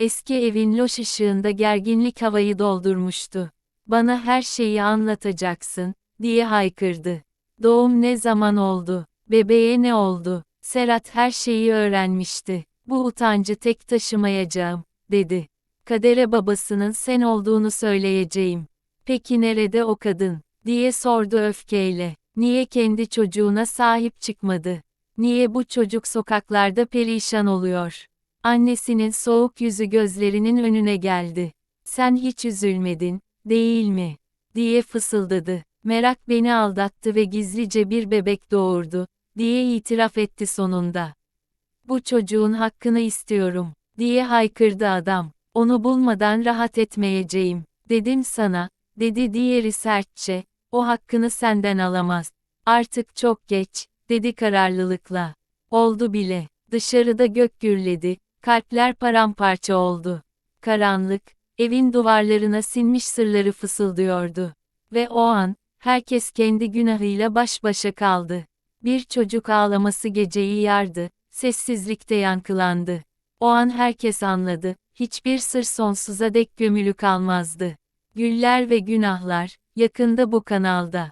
Eski evin loş ışığında gerginlik havayı doldurmuştu. Bana her şeyi anlatacaksın, diye haykırdı. Doğum ne zaman oldu? Bebeğe ne oldu? Serhat her şeyi öğrenmişti. Bu utancı tek taşımayacağım, dedi. Kadere babasının sen olduğunu söyleyeceğim. Peki nerede o kadın? diye sordu öfkeyle. Niye kendi çocuğuna sahip çıkmadı? Niye bu çocuk sokaklarda perişan oluyor? Annesinin soğuk yüzü gözlerinin önüne geldi. Sen hiç üzülmedin, değil mi? diye fısıldadı. Merak beni aldattı ve gizlice bir bebek doğurdu, diye itiraf etti sonunda. Bu çocuğun hakkını istiyorum, diye haykırdı adam. Onu bulmadan rahat etmeyeceğim, dedim sana, dedi diğeri sertçe, o hakkını senden alamaz. Artık çok geç, dedi kararlılıkla. Oldu bile, dışarıda gök gürledi, kalpler paramparça oldu. Karanlık, evin duvarlarına sinmiş sırları fısıldıyordu. Ve o an, herkes kendi günahıyla baş başa kaldı. Bir çocuk ağlaması geceyi yardı, sessizlikte yankılandı. O an herkes anladı, hiçbir sır sonsuza dek gömülü kalmazdı. Güller ve günahlar, yakında bu kanalda.